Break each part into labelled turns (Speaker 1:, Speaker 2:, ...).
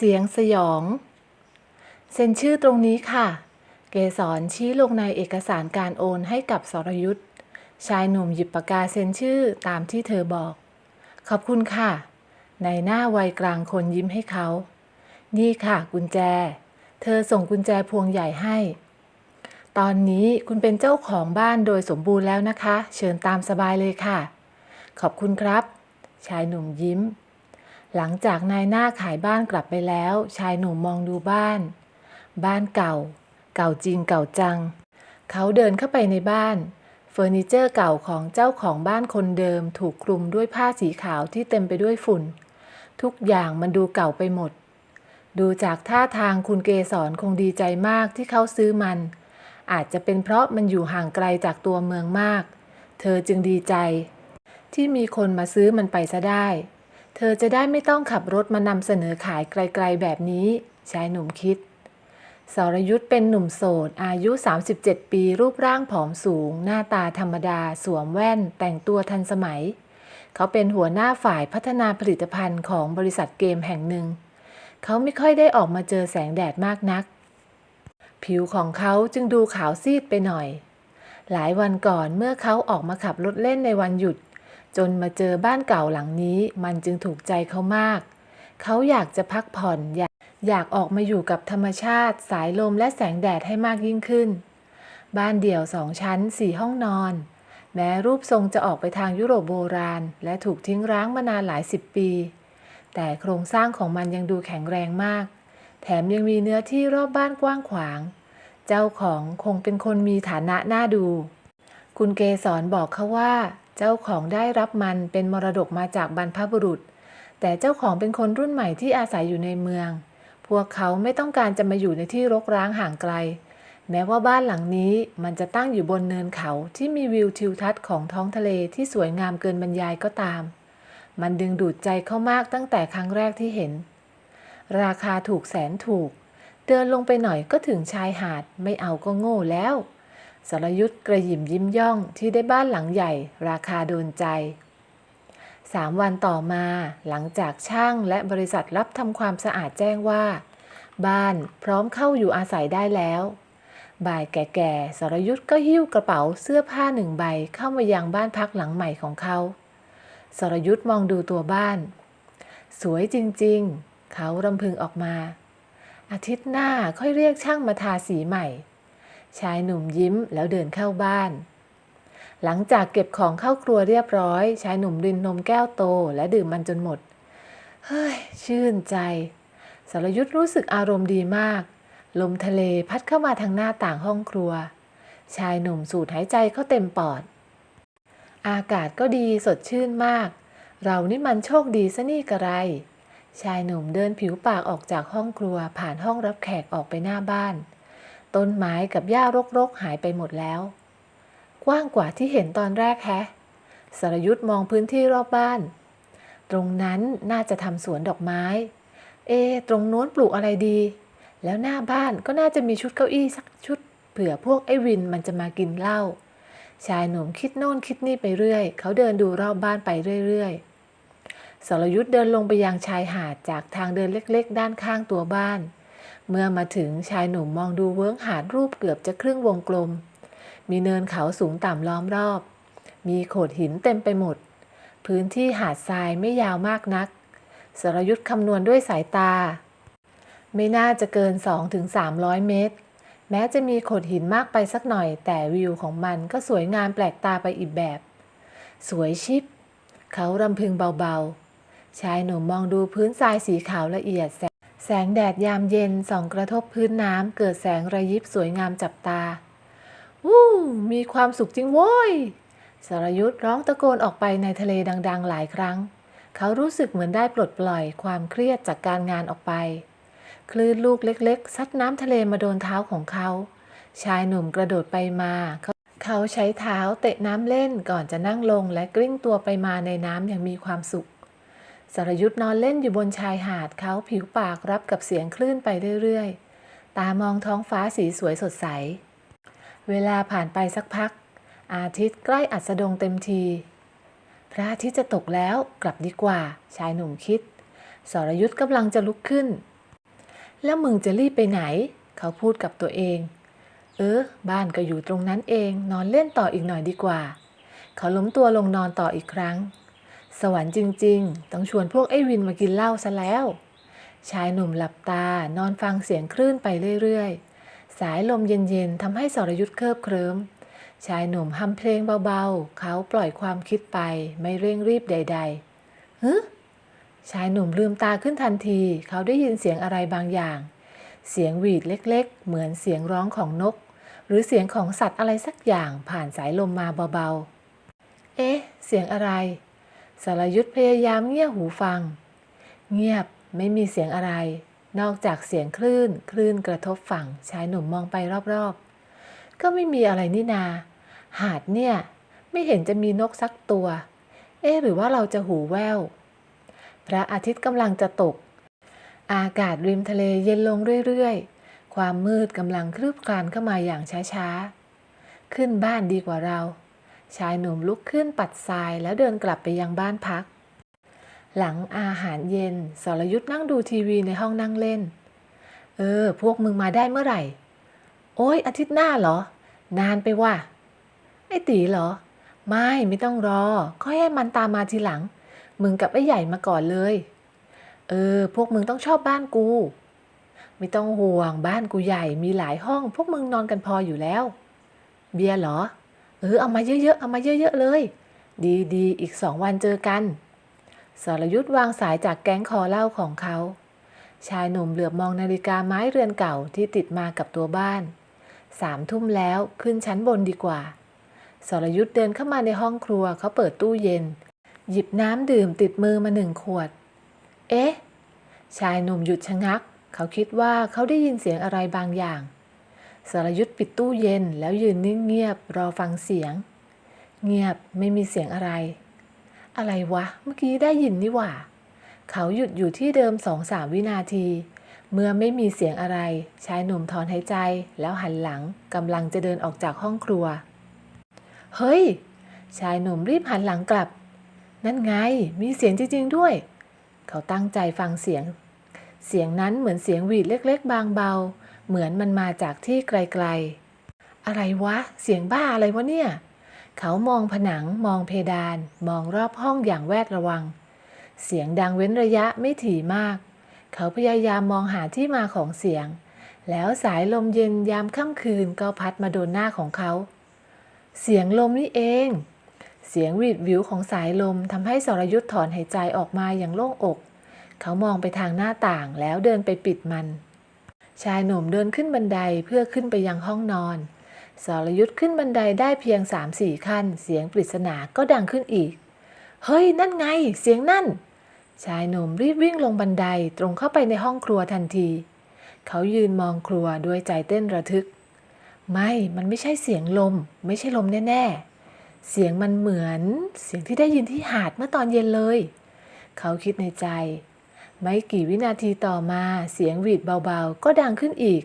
Speaker 1: เสียงสยอง เซ็นชื่อตรงนี้ค่ะ เกสรชี้ลงในเอกสารการโอนให้กับสรยุทธชายหนุ่มหยิบปากกาเซ็นชื่อตามที่เธอบอก ขอบคุณค่ะ ในหน้าวัยกลางคนยิ้มให้เขา นี่ค่ะกุญแจ เธอส่งกุญแจพวงใหญ่ให้ ตอนนี้คุณเป็นเจ้าของบ้านโดยสมบูรณ์แล้วนะคะ เชิญตามสบายเลยค่ะ ขอบคุณครับ ชายหนุ่มยิ้ม หลังจากนายหน้าขายบ้านกลับไปแล้ว ชายหนุ่มมองดูบ้าน บ้านเก่า เก่าจริงเก่าจัง เขาเดินเข้าไปในบ้าน เฟอร์นิเจอร์เก่าของเจ้าของบ้านคนเดิม ถูกคลุมด้วยผ้าสีขาวที่เต็มไปด้วยฝุ่น ทุกอย่างมันดูเก่าไปหมด ดูจากท่าทางคุณเกสรคงดีใจมากที่เขาซื้อมัน อาจจะเป็นเพราะมันอยู่ห่างไกลจากตัวเมืองมาก เธอจึงดีใจ ที่มีคนมาซื้อมันไปซะได้ เธอจะได้ไม่ต้องขับรถมานำเสนอขายไกลๆแบบนี้ ชายหนุ่มคิด สรยุทธ์เป็นหนุ่มโสด อายุ 37 ปี รูปร่างผอมสูง หน้าตาธรรมดา สวมแว่น แต่งตัวทันสมัย เขาเป็นหัวหน้าฝ่ายพัฒนาผลิตภัณฑ์ของบริษัทเกมแห่งหนึ่ง เขาไม่ค่อยได้ออกมาเจอแสงแดดมากนัก ผิวของเขาจึงดูขาวซีดไปหน่อย หลายวันก่อนเมื่อเขาออกมาขับรถเล่นในวันหยุด จนมาเจอบ้านเก่าหลังนี้ มันจึงถูกใจเขามาก เขาอยากจะพักผ่อนอยากอยากออกมาอยู่กับธรรมชาติ สายลมและแสงแดดให้มากยิ่งขึ้น บ้านเดี่ยวสองชั้นสี่ห้องนอน แม้รูปทรงจะออกไปทางยุโรปโบราณ และถูกทิ้งร้างมานานหลายสิบปี แต่โครงสร้างของมันยังดูแข็งแรงมาก แถมยังมีเนื้อที่รอบบ้านกว้างขวาง เจ้าของคงเป็นคนมีฐานะน่าดู คุณเกสรบอกเขาว่า เจ้าของได้รับมันเป็นมรดกมาจากบรรพบุรุษ แต่เจ้าของเป็นคนรุ่นใหม่ที่อาศัยอยู่ในเมือง พวกเขาไม่ต้องการจะมาอยู่ในที่รกร้างห่างไกล แม้ว่าบ้านหลังนี้มันจะตั้งอยู่บนเนินเขาที่มีวิวทิวทัศน์ของท้องทะเลที่สวยงามเกินบรรยายก็ตาม มันดึงดูดใจเขามากตั้งแต่ครั้งแรกที่เห็น ราคาถูกแสนถูก เดินลงไปหน่อยก็ถึงชายหาดไม่เอาก็โง่แล้ว สรยุทธ์กระหยิมยิ้มย่องที่ได้บ้านหลังใหญ่ ราคาโดนใจสามวันต่อมาหลังจากช่างและบริษัทรับทำความสะอาดแจ้งว่า บ้านพร้อมเข้าอยู่อาศัยได้แล้ว บ่ายแก่ๆสรยุทธ์ก็หิ้วกระเป๋าเสื้อผ้าหนึ่งใบเข้ามายังบ้านพักหลังใหม่ของเขาสรยุทธ์มองดูตัวบ้าน สวยจริงๆ เขารำพึงออกมา อาทิตย์หน้าค่อยเรียกช่างมาทาสีใหม่ ชายหนุ่มยิ้มแล้วเดินเข้าบ้าน หลังจากเก็บของเข้าครัวเรียบร้อย ชายหนุ่มรินนมแก้วโตและดื่มมันจนหมด เฮ้ย ชื่นใจ สรยุทธ์รู้สึกอารมณ์ดีมาก ลมทะเลพัดเข้ามาทางหน้าต่างห้องครัว ชายหนุ่มสูดหายใจเข้าเต็มปอด อากาศก็ดีสดชื่นมาก เรานี่มันโชคดีซะนี่กระไรชายหนุ่มเดินผิวปากออกจากห้องครัวผ่านห้องรับแขกออกไปหน้าบ้าน ต้นไม้กับหญ้ารกๆหายไปหมดแล้ว กว้างกว่าที่เห็นตอนแรกแฮะสรยุทธ์มองพื้นที่รอบบ้าน ตรงนั้นน่าจะทำสวนดอกไม้ เอ ตรงโน้นปลูกอะไรดี แล้วหน้าบ้านก็น่าจะมีชุดเก้าอี้สักชุด เผื่อพวกไอ้วินมันจะมากินเหล้าชายหนุ่มคิดโน่นคิดนี่ไปเรื่อย เขาเดินดูรอบบ้านไปเรื่อยๆสรยุทธ์เดินลงไปยังชายหาดจากทางเดินเล็ก ๆ ด้านข้างตัวบ้าน เมื่อมาถึงชายหนุ่มมองดูเวิ้งหาดรูปเกือบจะครึ่งวงกลม มีเนินเขาสูงต่ำล้อมรอบ มีโขดหินเต็มไปหมด พื้นที่หาดทรายไม่ยาวมากนัก สรยุทธ์คำนวณด้วยสายตา ไม่น่าจะเกิน 2-300 เมตร แม้จะมีโขดหินมากไปสักหน่อย แต่วิวของมันก็สวยงามแปลกตาไปอีกแบบ สวยชิบ เขารำพึงเบาๆ ชายหนุ่มมองดูพื้นทรายสีขาวละเอียดแส แสงแดดยามเย็นส่องกระทบพื้นน้ำเกิดแสงระยิบสวยงามจับตา วู้มีความสุขจริงโว้ย สรยุทธ์ร้องตะโกนออกไปในทะเลดัง ๆ หลายครั้ง เขารู้สึกเหมือนได้ปลดปล่อยความเครียดจากการงานออกไป คลื่นลูกเล็ก ๆ ซัดน้ำทะเลมาโดนเท้าของเขา ชายหนุ่มกระโดดไปมา เขาเขาใช้เท้าเตะน้ำเล่นก่อนจะนั่งลงและกลิ้งตัวไปมาในน้ำอย่างมีความสุข สรยุทธ์นอนเล่นอยู่บนชายหาดเขาผิวปากรับกับเสียงคลื่นไปเรื่อยๆ ตามองท้องฟ้าสีสวยสดใส เวลาผ่านไปสักพัก อาทิตย์ใกล้อัสดงเต็มที พระอาทิตย์จะตกแล้วกลับดีกว่า ชายหนุ่มคิด สรยุทธ์กำลังจะลุกขึ้น แล้วมึงจะรีบไปไหน เขาพูดกับตัวเอง เออ บ้านก็อยู่ตรงนั้นเอง นอนเล่นต่ออีกหน่อยดีกว่า เขาล้มตัวลงนอนต่ออีกครั้ง สวรรค์จริง ๆ ต้องชวนพวกไอ้วินมากินเหล้าซะแล้ว ชายหนุ่มหลับตานอนฟังเสียงคลื่นไปเรื่อยๆ สายลมเย็นๆทำให้สรยุทธ์เคลิบเคลิ้มชายหนุ่มฮัมเพลงเบาๆ เขาปล่อยความคิดไปไม่เร่งรีบใดๆฮึชายหนุ่มลืมตาขึ้นทันที เขาได้ยินเสียงอะไรบางอย่าง เสียงหวีดเล็กๆ เหมือนเสียงร้องของนก หรือเสียงของสัตว์อะไรสักอย่างผ่านสายลมมาเบาๆ เอ๊ะ เสียงอะไร สรยุทธพยายามเงี่ยหูฟัง เงียบไม่มีเสียงอะไร นอกจากเสียงคลื่น คลื่นกระทบฝั่งชายหนุ่มมองไปรอบๆ ก็ไม่มีอะไรนี่นา หาดเนี่ย ไม่เห็นจะมีนกสักตัว เอ๊หรือว่าเราจะหูแว่วพระอาทิตย์กำลังจะตก อากาศริมทะเลเย็นลงเรื่อยๆ ความมืดกำลังคลืบคลานเข้ามาอย่างช้าๆ ขึ้นบ้านดีกว่าเรา ชายหนุ่มลุกขึ้นปัดทรายแล้วเดินกลับไปยังบ้านพัก หลังอาหารเย็นสรยุทธ์นั่งดูทีวีในห้องนั่งเล่น เออ พวกมึงมาได้เมื่อไหร่ โอ้ยอาทิตย์หน้าเหรอ นานไปว่ะ ไอ้ตีเหรอ ไม่ไม่ต้องรอ ค่อยให้มันตามมาทีหลัง มึงกับไอ้ใหญ่มาก่อนเลย เออ พวกมึงต้องชอบบ้านกู ไม่ต้องห่วงบ้านกูใหญ่มีหลายห้อง พวกมึงนอนกันพออยู่แล้ว เบียร์เหรอ เออเอามาเยอะๆเอามาเยอะๆเลย ดีๆ อีกสองวันเจอกันสรยุทธ์วางสายจากแก๊งคอเหล้าของเขา ชายหนุ่มเหลือบมองนาฬิกาไม้เรือนเก่าที่ติดมากับตัวบ้านสามทุ่มแล้วขึ้นชั้นบนดีกว่า สรยุทธ์เดินเข้ามาในห้องครัวเขาเปิดตู้เย็น หยิบน้ำดื่มติดมือมาหนึ่งขวด เอ๊ะ ชายหนุ่มหยุดชะงัก เขาคิดว่าเขาได้ยินเสียงอะไรบางอย่าง สรยุทธ์ปิดตู้เย็นแล้วยืนนิ่งเงียบรอฟังเสียง เงียบไม่มีเสียงอะไร อะไรวะ เมื่อกี้ได้ยินนี่หว่า เขาหยุดอยู่ที่เดิมสองสามวินาที เมื่อไม่มีเสียงอะไรชายหนุ่มถอนหายใจแล้วหันหลังกำลังจะเดินออกจากห้องครัว เฮ้ย ชายหนุ่มรีบหันหลังกลับ นั่นไงมีเสียงจริงๆด้วย เขาตั้งใจฟังเสียง เสียงนั้นเหมือนเสียงหวีดเล็ก ๆ บางเบา เหมือนมันมาจากที่ไกลๆ อะไรวะ เสียงบ้าอะไรวะเนี่ย เขามองผนังมองเพดาน มองรอบห้องอย่างแวดระวัง เสียงดังเว้นระยะไม่ถี่มาก เขาพยายามมองหาที่มาของเสียง แล้วสายลมเย็นยามค่ำคืนก็พัดมาโดนหน้าของเขา เสียงลมนี่เอง เสียงวีดวิวของสายลมทำให้สรยุทธ์ถอนหายใจออกมาอย่างโล่งอก เขามองไปทางหน้าต่างแล้วเดินไปปิดมัน ชายหนุ่มเดินขึ้นบันไดเพื่อขึ้นไปยังห้องนอน สรยุทธ์ขึ้นบันไดได้เพียงสามสี่ขั้น เสียงปริศนาก็ดังขึ้นอีก เฮ้ย นั่นไง เสียงนั่น ชายหนุ่มรีบวิ่งลงบันไดตรงเข้าไปในห้องครัวทันที เขายืนมองครัวด้วยใจเต้นระทึก ไม่ มันไม่ใช่เสียงลม ไม่ใช่ลมแน่ๆ เสียงมันเหมือน เสียงที่ได้ยินที่หาดเมื่อตอนเย็นเลย เขาคิดในใจ ไม่กี่วินาทีต่อมาเสียงหวีดเบาๆ ก็ดังขึ้นอีก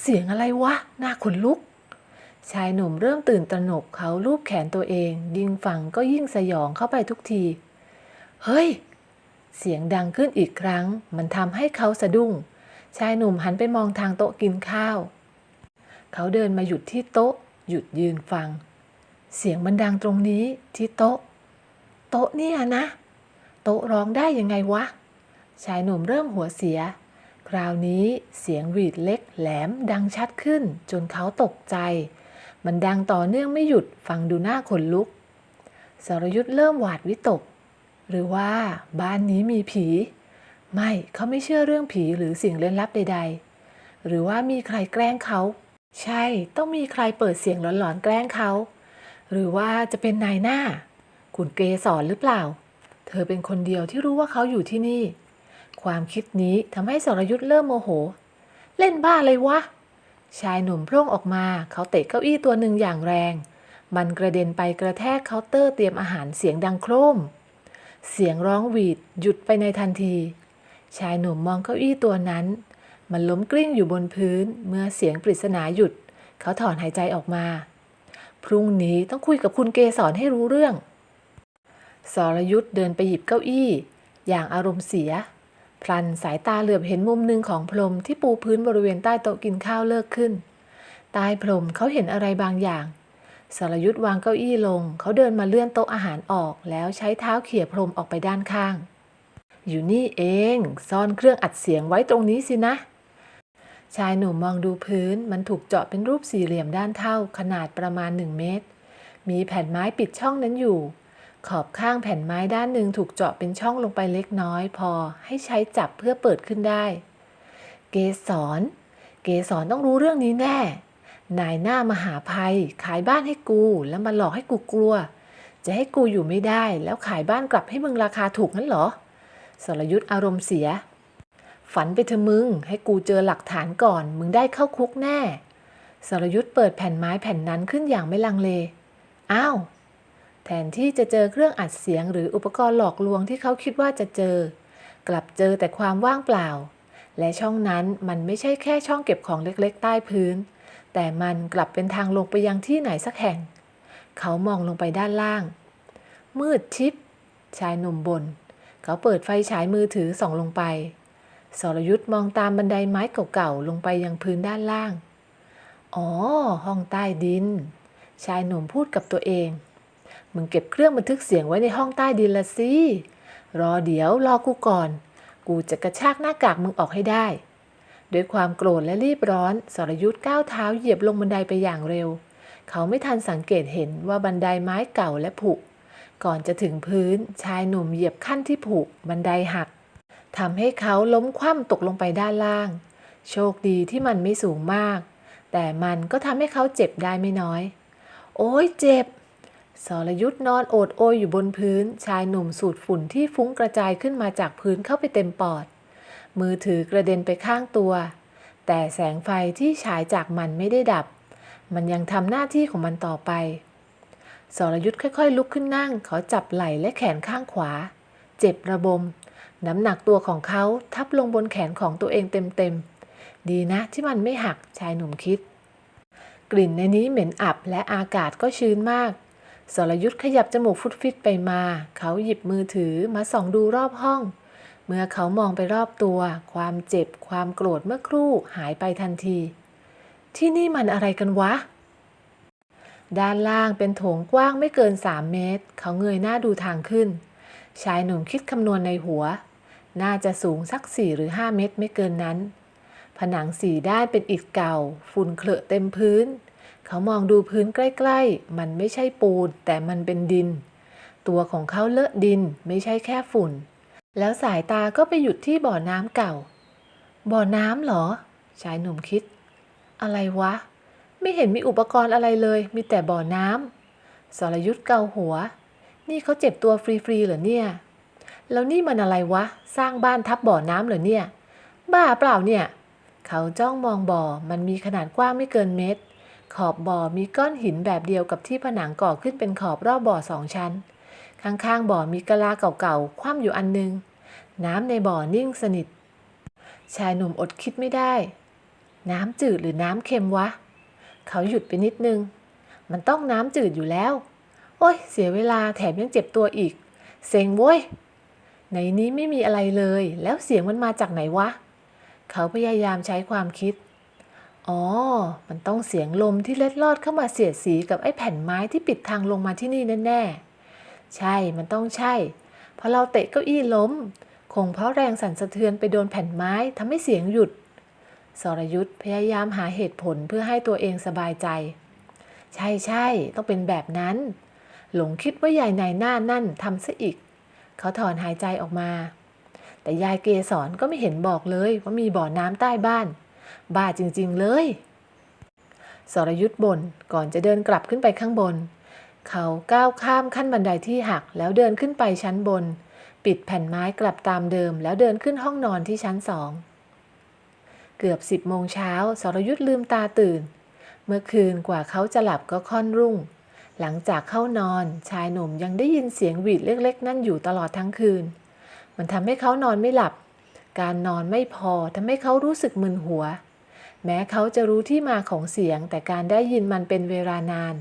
Speaker 1: เสียงอะไรวะ น่าขนลุก ชายหนุ่มเริ่มตื่นตระหนกเขาลูบแขนตัวเอง ยิ่งฟังก็ยิ่งสยองเข้าไปทุกที เฮ้ย เสียงดังขึ้นอีกครั้ง มันทำให้เขาสะดุ้ง ชายหนุ่มหันไปมองทางโต๊ะกินข้าว เขาเดินมาหยุดที่โต๊ะ หยุดยืนฟัง เสียงมันดังตรงนี้ที่โต๊ะ โต๊ะเนี่ยนะ โต๊ะร้องได้ยังไงวะ ชายหนุ่มเริ่มหัวเสีย คราวนี้เสียงหวีดเล็กแหลมดังชัดขึ้นจนเขาตกใจ มันดังต่อเนื่องไม่หยุดฟังดูหน้าขนลุก สรยุทธ์เริ่มหวาดวิตก หรือว่าบ้านนี้มีผี ไม่เขาไม่เชื่อเรื่องผีหรือสิ่งเล่นลับใด ๆ หรือว่ามีใครแกล้งเขา ใช่ต้องมีใครเปิดเสียงหลอนๆแกล้งเขา หรือว่าจะเป็นนายหน้า คุณเกสรหรือเปล่า เธอเป็นคนเดียวที่รู้ว่าเขาอยู่ที่นี่ ความคิดนี้ทำให้สรยุทธ์เริ่มโมโห เล่นบ้าเลยวะ ชายหนุ่มโพร่งออกมา เขาเตะเก้าอี้ตัวหนึ่งอย่างแรง มันกระเด็นไปกระแทกเคาน์เตอร์เตรียมอาหารเสียงดังโครม เสียงร้องหวีดหยุดไปในทันที ชายหนุ่มมองเก้าอี้ตัวนั้น มันล้มกลิ้งอยู่บนพื้น เมื่อเสียงปริศนาหยุด เขาถอนหายใจออกมา พรุ่งนี้ต้องคุยกับคุณเกสรให้รู้เรื่องสรยุทธ์เดินไปหยิบเก้าอี้ อย่างอารมณ์เสีย พลันสายตาเหลือบเห็นมุมหนึ่งของพรมที่ปูพื้นบริเวณใต้โต๊ะกินข้าวเลิกขึ้น ใต้พรมเขาเห็นอะไรบางอย่างสรยุทธ์วางเก้าอี้ลง เขาเดินมาเลื่อนโต๊ะอาหารออก แล้วใช้เท้าเขี่ยพรมออกไปด้านข้าง อยู่นี่เอง ซ่อนเครื่องอัดเสียงไว้ตรงนี้สินะ ชายหนุ่มมองดูพื้น มันถูกเจาะเป็นรูปสี่เหลี่ยมด้านเท่าขนาดประมาณหนึ่งเมตร มีแผ่นไม้ปิดช่องนั้นอยู่ ขอบข้างแผ่นไม้ด้านหนึ่งถูกเจาะเป็นช่องลงไปเล็กน้อย พอให้ใช้จับเพื่อเปิดขึ้นได้ เกสร เกสรต้องรู้เรื่องนี้แน่ นายหน้ามหาภัย ขายบ้านให้กูแล้วมาหลอกให้กูกลัว จะให้กูอยู่ไม่ได้ แล้วขายบ้านกลับให้มึงราคาถูกงั้นเหรอ สรยุทธ์อารมณ์เสีย ฝันไปเถอะมึง ให้กูเจอหลักฐานก่อน มึงได้เข้าคุกแน่ สรยุทธ์เปิดแผ่นไม้แผ่นนั้นขึ้นอย่างไม่ลังเล อ้าว แทนที่จะเจอเครื่องอัดเสียงหรืออุปกรณ์หลอกลวงที่เขาคิดว่าจะเจอ กลับเจอแต่ความว่างเปล่า และช่องนั้นมันไม่ใช่แค่ช่องเก็บของเล็กๆ ใต้พื้น แต่มันกลับเป็นทางลงไปยังที่ไหนสักแห่ง เขามองลงไปด้านล่าง มืดชิบชายหนุ่มบน เขาเปิดไฟฉายมือถือส่องลงไป สรยุทธ์มองตามบันไดไม้เก่าๆลงไปยังพื้นด้านล่าง อ๋อ ห้องใต้ดิน ชายหนุ่มพูดกับตัวเอง มึงเก็บเครื่องบันทึกเสียงไว้ในห้องใต้ดินละสิ รอเดี๋ยวรอกูก่อน กูจะกระชากหน้ากากมึงออกให้ได้ ด้วยความโกรธและรีบร้อน สรยุทธ์ก้าวเท้าเหยียบลงบันไดไปอย่างเร็ว เขาไม่ทันสังเกตเห็นว่าบันไดไม้เก่าและผุ ก่อนจะถึงพื้นชายหนุ่มเหยียบขั้นที่ผุบันไดหักทำให้เขาล้มคว่ำตกลงไปด้านล่าง โชคดีที่มันไม่สูงมาก แต่มันก็ทำให้เขาเจ็บได้ไม่น้อย โอ้ยเจ็บ สรยุทธ์นอนโอดโอยอยู่บนพื้น ชายหนุ่มสูดฝุ่นที่ฟุ้งกระจายขึ้นมาจากพื้นเข้าไปเต็มปอด มือถือกระเด็นไปข้างตัว แต่แสงไฟที่ฉายจากมันไม่ได้ดับ มันยังทำหน้าที่ของมันต่อไป สรยุทธ์ค่อยๆ ลุกขึ้นนั่ง เขาจับไหล่และแขนข้างขวา เจ็บระบม น้ำหนักตัวของเขาทับลงบนแขนของตัวเองเต็มๆ ดีนะที่มันไม่หักชายหนุ่มคิด กลิ่นในนี้เหม็นอับและอากาศก็ชื้นมาก สรยุทธ์ขยับจมูกฟุดฟิตไปมา เขาหยิบมือถือมาส่องดูรอบห้อง เมื่อเขามองไปรอบตัว ความเจ็บ ความโกรธเมื่อครู่หายไปทันที ที่นี่มันอะไรกันวะ ด้านล่างเป็นโถงกว้างไม่เกิน 3 เมตร เขาเงยหน้าดูทางขึ้น ชายหนุ่มคิดคำนวณในหัว น่าจะสูงสัก 4 หรือ 5 เมตรไม่เกินนั้น ผนังสีด้านเป็นอิฐเก่า ฝุ่นเคลอะเต็มพื้น เขามองดูพื้นใกล้ ๆ มันไม่ใช่ปูน แต่มันเป็นดิน ตัวของเขาเลอะดินไม่ใช่แค่ฝุ่น แล้วสายตาก็ไปหยุดที่บ่อน้ำเก่า บ่อน้ำเหรอ ชายหนุ่มคิด อะไรวะ ไม่เห็นมีอุปกรณ์อะไรเลย มีแต่บ่อน้ำสรยุทธ์เกาหัว นี่เขาเจ็บตัวฟรีๆเหรอเนี่ย แล้วนี่มันอะไรวะ สร้างบ้านทับบ่อน้ำเหรอเนี่ย บ้าเปล่าเนี่ย เขาจ้องมองบ่อ มันมีขนาดกว้างไม่เกินเมตร ขอบบ่อมีก้อนหินแบบเดียวกับที่ผนังก่อขึ้นเป็นขอบรอบบ่อสองชั้น ข้างๆบ่อมีกะลาเก่าๆ คว่ำอยู่อันนึง น้ำในบ่อนิ่งสนิท ชายหนุ่มอดคิดไม่ได้ น้ำจืดหรือน้ำเค็มวะ เขาหยุดไปนิดนึง มันต้องน้ำจืดอยู่แล้ว โอ้ย เสียเวลาแถมยังเจ็บตัวอีก เซ็งเว้ย ในนี้ไม่มีอะไรเลย แล้วเสียงมันมาจากไหนวะ เขาพยายามใช้ความคิด อ๋อ มันต้องเสียงลมที่เล็ดลอดเข้ามาเสียดสีกับไอ้แผ่นไม้ที่ปิดทางลงมาที่นี่แน่ๆ ใช่ มันต้องใช่ เพราะเราเตะเก้าอี้ล้ม คงเพราะแรงสั่นสะเทือนไปโดนแผ่นไม้ทำให้เสียงหยุด สรยุทธ์พยายามหาเหตุผลเพื่อให้ตัวเองสบายใจ ใช่ใช่ต้องเป็นแบบนั้น หลงคิดว่ายายนายหน้านั่นทำซะอีก เขาถอนหายใจออกมา แต่ยายเกสรก็ไม่เห็นบอกเลยว่ามีบ่อน้ำใต้บ้าน บ้าจริง ๆ เลย สรยุทธ์บ่นก่อนจะเดินกลับขึ้นไปข้างบน เขาก้าวข้ามขั้นบันไดที่หักแล้วเดินขึ้นไปชั้นบน ปิดแผ่นไม้กลับตามเดิม แล้วเดินขึ้นห้องนอนที่ชั้นสอง เกือบสิบโมงเช้าสรยุทธ์ลืมตาตื่น เมื่อคืนกว่าเขาจะหลับก็ค่อนรุ่ง หลังจากเข้านอนชายหนุ่มยังได้ยินเสียงหวีดเล็ก ๆ นั่นอยู่ตลอดทั้งคืน มันทำให้เขานอนไม่หลับ การนอนไม่พอทำให้เขารู้สึกมึนหัว แม้เขาจะรู้ที่มาของเสียง แต่การได้ยินมันเป็นเวลานาน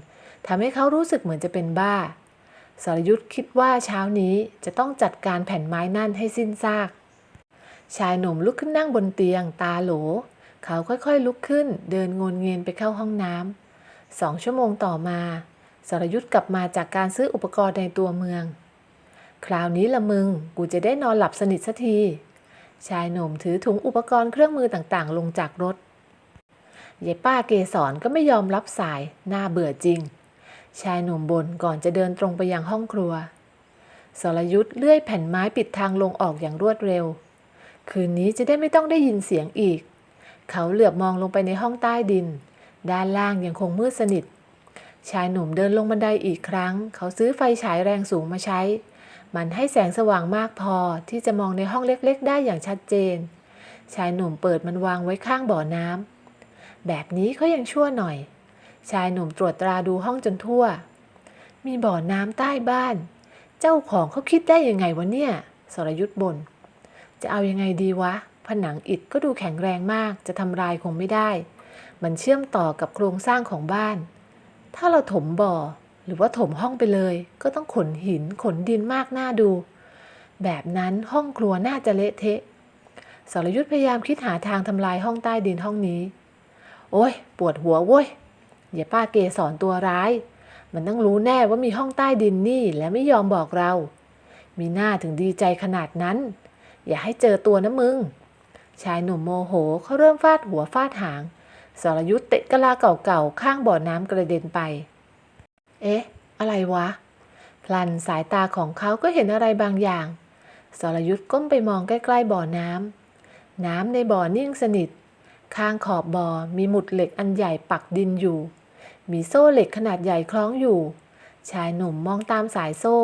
Speaker 1: ทำให้เขารู้สึกเหมือนจะเป็นบ้าสรยุทธ์คิดว่าเช้านี้จะต้องจัดการแผ่นไม้นั่นให้สิ้นซาก ชายหนุ่มลุกขึ้นนั่งบนเตียงตาโหล เขาค่อยๆลุกขึ้น เดินงนเงียนไปเข้าห้องน้ำสองชั่วโมงต่อมาสรยุทธ์กลับมาจากการซื้ออุปกรณ์ในตัวเมือง คราวนี้ละมึง กูจะได้นอนหลับสนิทสักที ชายหนุ่มถือถุงอุปกรณ์เครื่องมือต่างๆ ลงจากรถยายป้าเกสรก็ไม่ยอมรับสายน่าเบื่อจริง ชายหนุ่มบ่นก่อนจะเดินตรงไปยังห้องครัว สรยุทธ์เลื่อยแผ่นไม้ปิดทางลงออกอย่างรวดเร็ว คืนนี้จะได้ไม่ต้องได้ยินเสียงอีก เขาเหลือบมองลงไปในห้องใต้ดิน ด้านล่างยังคงมืดสนิท ชายหนุ่มเดินลงบันไดอีกครั้ง เขาซื้อไฟฉายแรงสูงมาใช้ มันให้แสงสว่างมากพอที่จะมองในห้องเล็กๆ ได้อย่างชัดเจน ชายหนุ่มเปิดมันวางไว้ข้างบ่อน้ำแบบนี้เขายังชั่วหน่อย ชายหนุ่มตรวจตราดูห้องจนทั่ว มีบ่อน้ำใต้บ้าน เจ้าของเขาคิดได้ยังไงวะเนี่ย สรยุทธ์บน่นจะเอายังไงดีวะ ผนังอิฐก็ดูแข็งแรงมาก จะทำลายคงไม่ได้ มันเชื่อมต่อกับโครงสร้างของบ้าน ถ้าเราถมบ่อ หรือว่าถมห้องไปเลย ก็ต้องขนหินขนดินมากหน้าดู แบบนั้นห้องครัวน่าจะเละเทะสรยุทธ์พยายามคิดหาทางทำลายห้องใต้ดินห้องนี้ โอ้ยปวดหัวเว้ยอย่าป้าเกสอนตัวร้าย มันต้องรู้แน่ว่ามีห้องใต้ดินนี่และไม่ยอมบอกเรา มีหน้าถึงดีใจขนาดนั้น อย่าให้เจอตัวนะมึง ชายหนุ่มโมโหเขาเริ่มฟาดหัวฟาดหางสรยุทธ์เตะกะลาเก่าๆข้างบ่อน้ำกระเด็นไป เอ๊ะ อะไรวะ พลันสายตาของเขาก็เห็นอะไรบางอย่าง สรยุทธ์ก้มไปมองใกล้ๆบ่อน้ำ น้ำในบ่อนิ่งสนิท ข้างขอบบ่อมีหมุดเหล็กอันใหญ่ปักดินอยู่ มีโซ่เหล็กขนาดใหญ่คล้องอยู่ ชายหนุ่มมองตามสายโซ่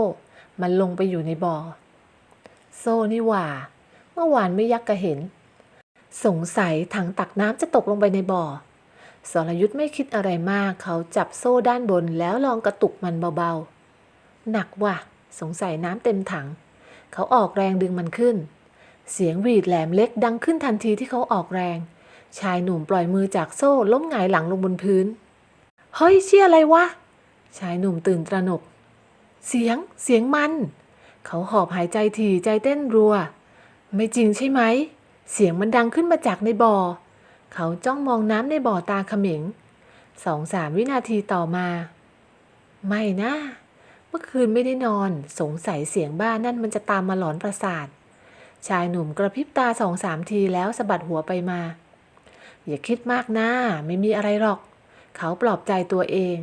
Speaker 1: มันลงไปอยู่ในบ่อ โซ่นี่หว่า เมื่อวานไม่ยักกะเห็น สงสัยถังตักน้ำจะตกลงไปในบ่อ สรยุทธ์ไม่คิดอะไรมาก เขาจับโซ่ด้านบนแล้วลองกระตุกมันเบาๆ หนักว่ะ สงสัยน้ำเต็มถัง เขาออกแรงดึงมันขึ้น เสียงหวีดแหลมเล็กดังขึ้นทันทีที่เขาออกแรง ชายหนุ่มปล่อยมือจากโซ่ล้มหงายหลังลงบนพื้น เฮ้ยเชี่ยอะไรวะ ชายหนุ่มตื่นตระหนก เสียง เสียงมัน เขาหอบหายใจถี่ใจเต้นรัว ไม่จริงใช่ไหม เสียงมันดังขึ้นมาจากในบ่อ เขาจ้องมองน้ำในบ่อตาเขม็งสองสามวินาทีต่อมา ไม่นะ เมื่อคืนไม่ได้นอน สงสัยเสียงบ้านนั่นมันจะตามมาหลอนประสาท ชายหนุ่มกระพริบตาสองสามทีแล้วสะบัดหัวไปมา อย่าคิดมากนะไม่มีอะไรหรอก เขาปลอบใจตัวเอง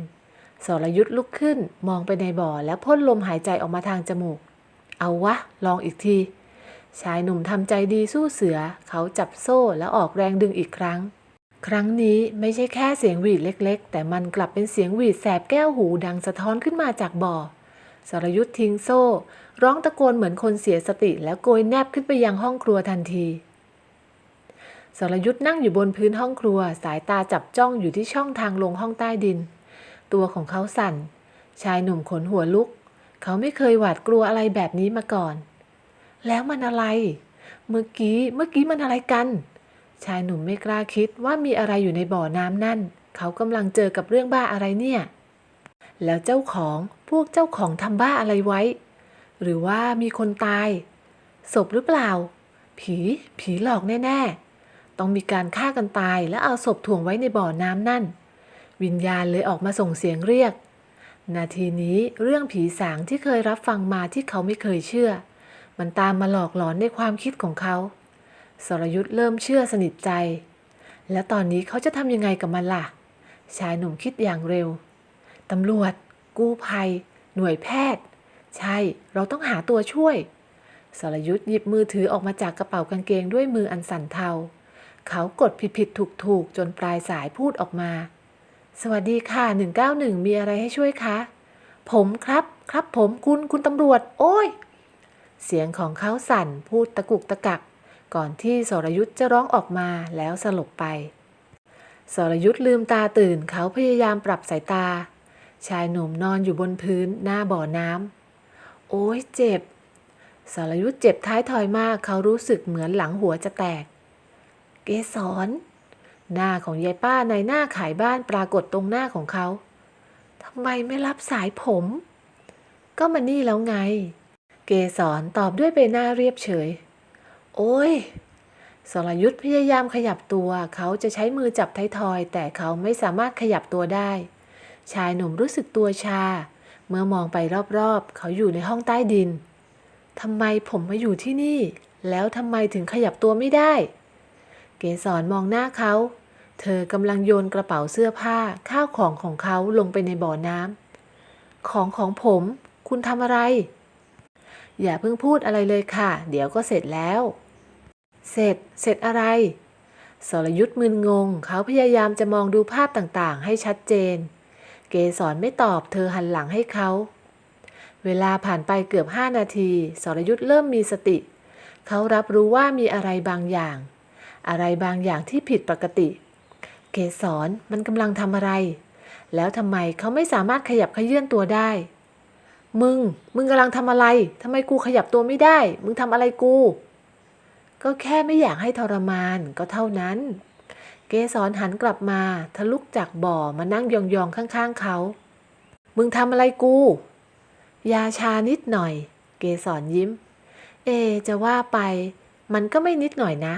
Speaker 1: สรยุทธ์ลุกขึ้นมองไปในบ่อแล้วพ่นลมหายใจออกมาทางจมูก เอาวะ ลองอีกที ชายหนุ่มทำใจดีสู้เสือ เขาจับโซ่แล้วออกแรงดึงอีกครั้ง ครั้งนี้ไม่ใช่แค่เสียงหวีดเล็ก ๆ แต่มันกลับเป็นเสียงหวีดแสบแก้วหูดังสะท้อนขึ้นมาจากบ่อสรยุทธ์ทิ้งโซ่ ร้องตะโกนเหมือนคนเสียสติ แล้วโกยแนบขึ้นไปยังห้องครัวทันทีสรยุทธ์นั่งอยู่บนพื้นห้องครัว สายตาจับจ้องอยู่ที่ช่องทางลงห้องใต้ดิน ตัวของเขาสั่น ชายหนุ่มขนหัวลุก เขาไม่เคยหวาดกลัวอะไรแบบนี้มาก่อน แล้วมันอะไร เมื่อกี้เมื่อกี้มันอะไรกัน ชายหนุ่มไม่กล้าคิดว่ามีอะไรอยู่ในบ่อน้ำนั่น เขากำลังเจอกับเรื่องบ้าอะไรเนี่ย แล้วเจ้าของพวกเจ้าของทำบ้าอะไรไว้ หรือว่ามีคนตาย ศพหรือเปล่า ผี ผีหลอกแน่ๆ ต้องมีการฆ่ากันตายแล้วเอาศพถ่วงไว้ในบ่อน้ำนั่น วิญญาณเลยออกมาส่งเสียงเรียก นาทีนี้เรื่องผีสางที่เคยรับฟังมาที่เขาไม่เคยเชื่อ มันตามมาหลอกหลอนในความคิดของเขา สรยุทธ์เริ่มเชื่อสนิทใจ แล้วตอนนี้เขาจะทำยังไงกับมันล่ะ ชายหนุ่มคิดอย่างเร็ว ตำรวจ กู้ภัย หน่วยแพทย์ ใช่ เราต้องหาตัวช่วย สรยุทธ์หยิบมือถือออกมาจากกระเป๋ากางเกงด้วยมืออันสั่นเทา เขากดผิดผิดถูกถูกๆจนปลายสายพูดออกมา สวัสดีค่ะ 191 มีอะไรให้ช่วยคะ ผมครับ ครับผมคุณ คุณตำรวจ โอ้ย เสียงของเขาสั่นพูดตะกุกตะกัก ก่อนที่สรยุทธ์จะร้องออกมาแล้วสลบไป สรยุทธ์ลืมตาตื่นเขาพยายามปรับสายตา ชายหนุ่มนอนอยู่บนพื้นหน้าบ่อน้ำโอ้ยเจ็บ สรยุทธ์เจ็บท้ายทอยมากเขารู้สึกเหมือนหลังหัวจะแตก เกสรหน้าของยายป้าในหน้าขายบ้านปรากฏตรงหน้าของเขาทำไมไม่รับสายผม ก็มานี่แล้วไง เกสรตอบด้วยใบหน้าเรียบเฉย โอ้ย สรยุทธพยายามขยับตัว เขาจะใช้มือจับไททอย แต่เขาไม่สามารถขยับตัวได้ ชายหนุ่มรู้สึกตัวชา เมื่อมองไปรอบๆ เขาอยู่ในห้องใต้ดิน ทำไมผมมาอยู่ที่นี่ แล้วทำไมถึงขยับตัวไม่ได้ เกสรมองหน้าเขา เธอกำลังโยนกระเป๋าเสื้อผ้าข้าวของของเขาลงไปในบ่อน้ำของของผม คุณทำอะไร อย่าเพิ่งพูดอะไรเลยค่ะ เดี๋ยวก็เสร็จแล้ว เสร็จ เสร็จอะไร สรยุทธ์มึนงง เขาพยายามจะมองดูภาพต่างๆ ให้ชัดเจน เกสรไม่ตอบ เธอหันหลังให้เขา เวลาผ่านไปเกือบห้านาที สรยุทธ์เริ่มมีสติ เขารับรู้ว่ามีอะไรบางอย่าง อะไรบางอย่างที่ผิดปกติ เกสรมันกำลังทำอะไร แล้วทำไมเขาไม่สามารถขยับขยื่นตัวได้ มึง มึงกำลังทำอะไรทำไมกูขยับตัวไม่ได้ มึงทำอะไรกู ก็แค่ไม่อยากให้ทรมานก็เท่านั้น เกสรหันกลับมาทะลุกจากบ่อมานั่งยองๆข้างๆเขา มึงทำอะไรกู ยาชานิดหน่อย เกสรยิ้ม เอ จะว่าไป มันก็ไม่นิดหน่อยนะ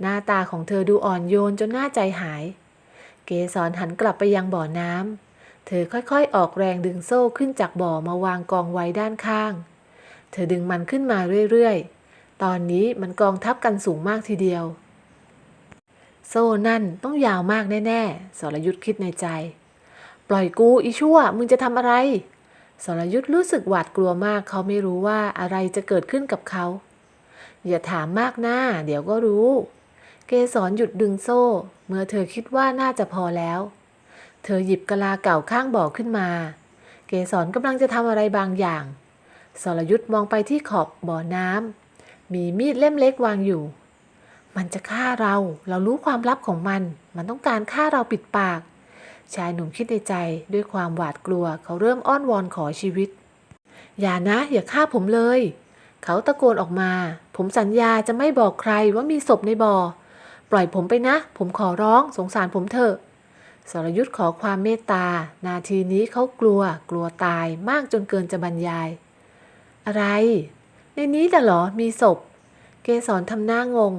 Speaker 1: หน้าตาของเธอดูอ่อนโยนจนหน้าใจหาย เกสรหันกลับไปยังบ่อน้ำ เธอค่อยๆ ออกแรงดึงโซ่ขึ้นจากบ่อมาวางกองไว้ด้านข้าง เธอดึงมันขึ้นมาเรื่อยๆ ตอนนี้มันกองทับกันสูงมากทีเดียว โซ่นั่นต้องยาวมากแน่ๆ สรยุทธ์คิดในใจ ปล่อยกูอีชั่ว มึงจะทำอะไร สรยุทธ์รู้สึกหวาดกลัวมาก เขาไม่รู้ว่าอะไรจะเกิดขึ้นกับเขา อย่าถามมากหน้า เดี๋ยวก็รู้ เกสรหยุดดึงโซ่ เมื่อเธอคิดว่าน่าจะพอแล้ว เธอหยิบกะลาเก่าข้างบ่อขึ้นมา เกสรกำลังจะทำอะไรบางอย่าง สรยุทธ์มองไปที่ขอบบ่อน้ำมีมีดเล่มเล็กวางอยู่ มันจะฆ่าเรา เรารู้ความลับของมัน มันต้องการฆ่าเราปิดปาก ชายหนุ่มคิดในใจด้วยความหวาดกลัว เขาเริ่มอ้อนวอนขอชีวิต อย่านะ อย่าฆ่าผมเลย เขาตะโกนออกมา ผมสัญญาจะไม่บอกใครว่ามีศพในบ่อ ปล่อยผมไปนะ ผมขอร้อง สงสารผมเถอะ สรยุทธ์ขอความเมตตา นาทีนี้เขากลัว กลัวตายมากจนเกินจะบรรยาย อะไร ในนี้แต่หรอมีศพ เกสรทำหน้างง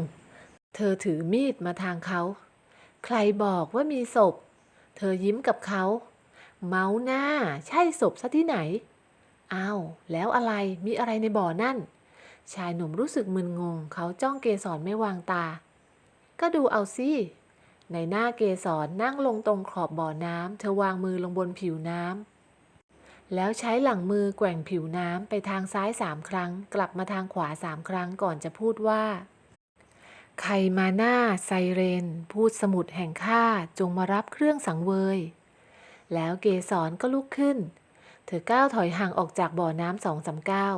Speaker 1: เธอถือมีดมาทางเขา ใครบอกว่ามีศพ เธอยิ้มกับเขา เมาหน้า ใช่ศพซะที่ไหน อ้าว แล้วอะไรมีอะไรในบ่อนั่น ชายหนุ่มรู้สึกมึนงง เขาจ้องเกสรไม่วางตา ก็ดูเอาสิ ในหน้าเกสรนั่งลงตรงขอบบ่อน้ำเธอวางมือลงบนผิวน้ำแล้วใช้หลังมือแกว่งผิวน้ำไปทางซ้ายสามครั้ง กลับมาทางขวาสามครั้งก่อนจะพูดว่าใครมาหน้าไซเรน พูดสมุดแห่งข้าจงมารับเครื่องสังเวย แล้วเกสรก็ลุกขึ้น เธอก้าวถอยห่างออกจากบ่อน้ำสองสามก้าว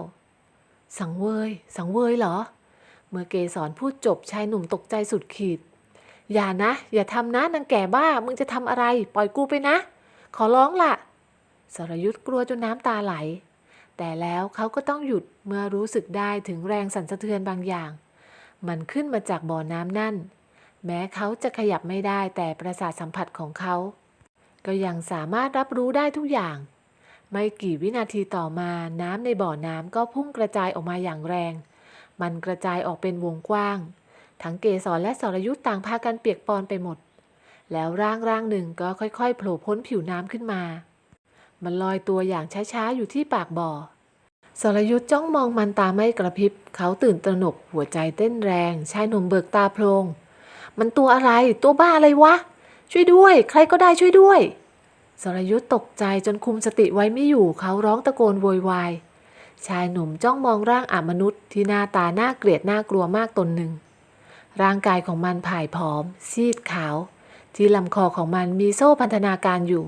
Speaker 1: สังเวย สังเวยเหรอ เมื่อเกสรพูดจบชายหนุ่มตกใจสุดขีด อย่านะ อย่าทำนะนางแก่บ้า มึงจะทำอะไร ปล่อยกูไปนะ ขอร้องล่ะ สรยุทธ์กลัวจนน้ำตาไหล แต่แล้วเขาก็ต้องหยุดเมื่อรู้สึกได้ถึงแรงสั่นสะเทือนบางอย่าง มันขึ้นมาจากบ่อน้ำนั่น แม้เขาจะขยับไม่ได้แต่ประสาทสัมผัสของเขา ก็ยังสามารถรับรู้ได้ทุกอย่าง ไม่กี่วินาทีต่อมาน้ำในบ่อน้ำก็พุ่งกระจายออกมาอย่างแรง มันกระจายออกเป็นวงกว้าง ทั้งเกสรและสรยุทธ์ต่างพากันเปียกปอนไปหมด แล้วร่างร่างหนึ่งก็ค่อยๆโผล่พ้นผิวน้ำขึ้นมา มันลอยตัวอย่างช้าๆอยู่ที่ปากบ่อสรยุทธ์จ้องมองมันตาไม่กระพริบ เขาตื่นตระหนกหัวใจเต้นแรง ชายหนุ่มเบิกตาโพลงมันตัวอะไรตัวบ้าอะไรวะ ช่วยด้วย ใครก็ได้ช่วยด้วยสรยุทธ์ตกใจจนคุมสติไว้ไม่อยู่เขาร้องตะโกนโวยวายชายหนุ่มจ้องมองร่างอามนุษย์ที่หน้าตาน่าเกลียดน่ากลัวมากตนหนึ่ง ร่างกายของมันผ่ายผอม ซีดขาว ที่ลำคอของมันมีโซ่พันธนาการอยู่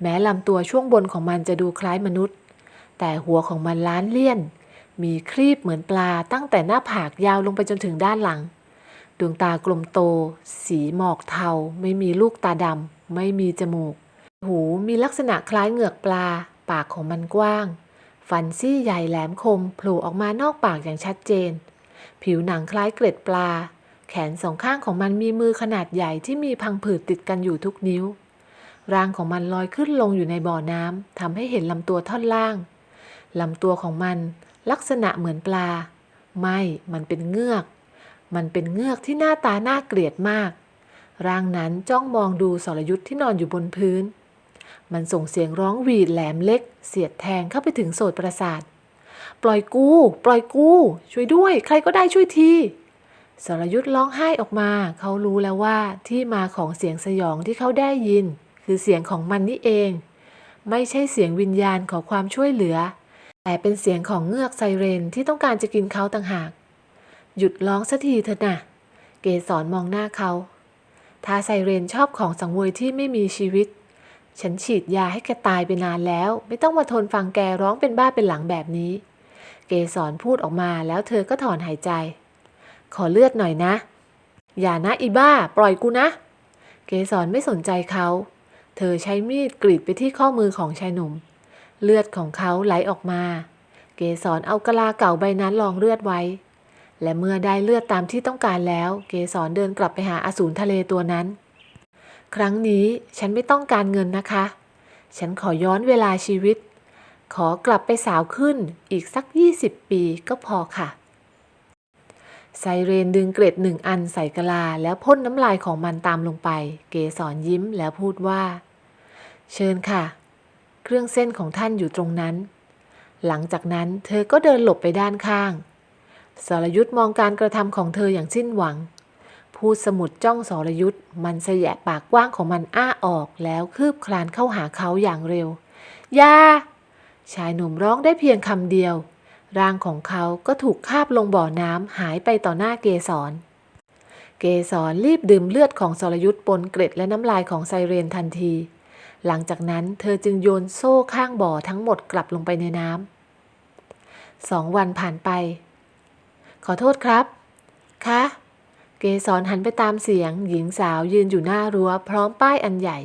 Speaker 1: แม้ลำตัวช่วงบนของมันจะดูคล้ายมนุษย์ แต่หัวของมันล้านเลี่ยน มีครีบเหมือนปลาตั้งแต่หน้าผากยาวลงไปจนถึงด้านหลัง ดวงตากลมโต สีหมอกเทา ไม่มีลูกตาดำไม่มีจมูก หูมีลักษณะคล้ายเหงือกปลา ปากของมันกว้าง ฟันซี่ใหญ่แหลมคมโผล่ออกมานอกปากอย่างชัดเจน ผิวหนังคล้ายเกล็ดปลา แขนสองข้างของมันมีมือขนาดใหญ่ที่มีพังผืดติดกันอยู่ทุกนิ้ว ร่างของมันลอยขึ้นลงอยู่ในบ่อน้ำทำให้เห็นลำตัวท่อนล่างลำตัวของมันลักษณะเหมือนปลา ไม่ มันเป็นเงือก มันเป็นเงือกที่หน้าตาน่าเกลียดมาก ร่างนั้นจ้องมองดูสรยุทธ์ที่นอนอยู่บนพื้น มันส่งเสียงร้องหวีดแหลมเล็ก เสียดแทงเข้าไปถึงโสตประสาท ปล่อยกู ปล่อยกู ช่วยด้วย ใครก็ได้ช่วยที สรยุทธ์ร้องไห้ออกมา เขารู้แล้วว่าที่มาของเสียงสยองที่เขาได้ยิน คือเสียงของมันนี่เอง ไม่ใช่เสียงวิญญาณขอความช่วยเหลือ แต่เป็นเสียงของเงือกไซเรนที่ต้องการจะกินเขาต่างหาก หยุดร้องสักทีเถอะนะเกสรมองหน้าเขาถ้าไซเรนชอบของสังเวยที่ไม่มีชีวิต ฉันฉีดยาให้แกตายไปนานแล้ว ไม่ต้องมาทนฟังแกร้องเป็นบ้าเป็นหลังแบบนี้ เกสรพูดออกมาแล้วเธอก็ถอนหายใจ ขอเลือดหน่อยนะ อย่านะอีบ้า ปล่อยกูนะ เกสรไม่สนใจเขา เธอใช้มีดกรีดไปที่ข้อมือของชายหนุ่ม เลือดของเขาไหลออกมา เกสรเอากะลาเก่าใบนั้นรองเลือดไว้ และเมื่อได้เลือดตามที่ต้องการแล้ว เกสรเดินกลับไปหาอสูรทะเลตัวนั้น ครั้งนี้ฉันไม่ต้องการเงินนะคะ ฉันขอย้อนเวลาชีวิต ขอกลับไปสาวขึ้นอีกสัก 20 ปีก็พอค่ะ ไซเรนดึงเกร็ดหนึ่งอันใส่กะลา แล้วพ่นน้ำลายของมันตามลงไป เกสรยิ้มแล้วพูดว่า เชิญค่ะ เครื่องเส้นของท่านอยู่ตรงนั้น หลังจากนั้นเธอก็เดินหลบไปด้านข้างสรยุทธ์มองการกระทำของเธออย่างสิ้นหวังพูดสมุดจ้องสรยุทธ์มันแสยะปากกว้างของมันอ้าออกแล้วคืบคลานเข้าหาเขาอย่างเร็ว ยา ชายหนุ่มร้องได้เพียงคำเดียว ร่างของเขาก็ถูกคาบลงบ่อน้ำหายไปต่อหน้าเกสร เกสรรีบดื่มเลือดของสรยุทธ์ปนเกร็ดและน้ำลายของไซเรนทันที หลังจากนั้นเธอจึงโยนโซ่ข้างบ่อทั้งหมดกลับลงไปในน้ำสองวันผ่านไป ขอโทษครับ คะ เกสรหันไปตามเสียง หญิงสาวยืนอยู่หน้ารั้ว พร้อมป้ายอันใหญ่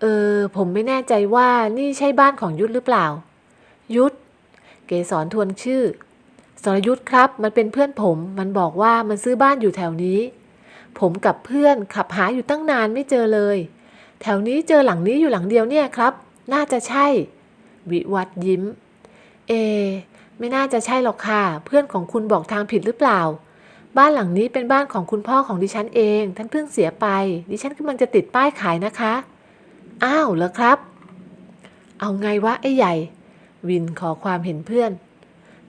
Speaker 1: เออ ผมไม่แน่ใจว่านี่ใช่บ้านของยุทธหรือเปล่า ยุทธ เกสรทวนชื่อ สรยุทธครับ มันเป็นเพื่อนผม มันบอกว่ามันซื้อบ้านอยู่แถวนี้ ผมกับเพื่อนขับหาอยู่ตั้งนานไม่เจอเลย แถวนี้เจอหลังนี้อยู่หลังเดียวเนี่ยครับ น่าจะใช่ วิวัฒยิ้ม เอ ไม่น่าจะใช่หรอกค่ะ เพื่อนของคุณบอกทางผิดหรือเปล่า บ้านหลังนี้เป็นบ้านของคุณพ่อของดิฉันเอง ท่านเพิ่งเสียไป ดิฉันกำลังจะติดป้ายขายนะคะ อ้าวเหรอครับ เอาไงวะไอ้ใหญ่ วินขอความเห็นเพื่อน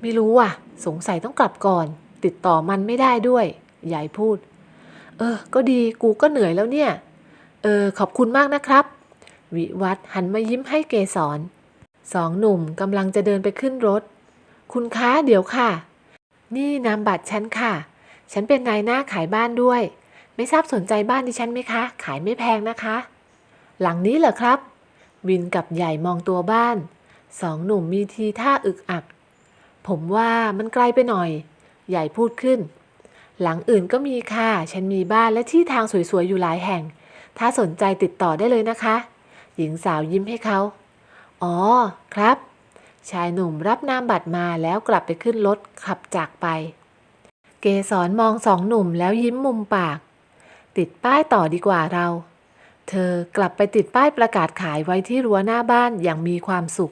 Speaker 1: ไม่รู้ว่ะ สงสัยต้องกลับก่อน ติดต่อมันไม่ได้ด้วยใหญ่พูด เออ ก็ดีกูก็เหนื่อยแล้วเนี่ย เออ ขอบคุณมากนะครับ วิวัฒหันมายิ้มให้เกสรสองหนุ่มกำลังจะเดินไปขึ้นรถ คุณคะเดี๋ยวค่ะ นี่นามบัตรฉันค่ะ ฉันเป็นนายหน้าขายบ้านด้วย ไม่ทราบสนใจบ้านดิฉันไหมคะ ขายไม่แพงนะคะ หลังนี้เหรอครับ วินกับใหญ่มองตัวบ้าน สองหนุ่มมีทีท่าอึกอัก ผมว่ามันไกลไปหน่อย ใหญ่พูดขึ้น หลังอื่นก็มีค่ะ ฉันมีบ้านและที่ทางสวยๆ อยู่หลายแห่ง ถ้าสนใจติดต่อได้เลยนะคะ หญิงสาวยิ้มให้เขา อ๋อ ครับ ชายหนุ่มรับนามบัตรมาแล้วกลับไปขึ้นรถขับจากไป เกสรมองสองหนุ่มแล้วยิ้มมุมปาก ติดป้ายต่อดีกว่าเรา เธอกลับไปติดป้ายประกาศขายไว้ที่รั้วหน้าบ้านอย่างมีความสุข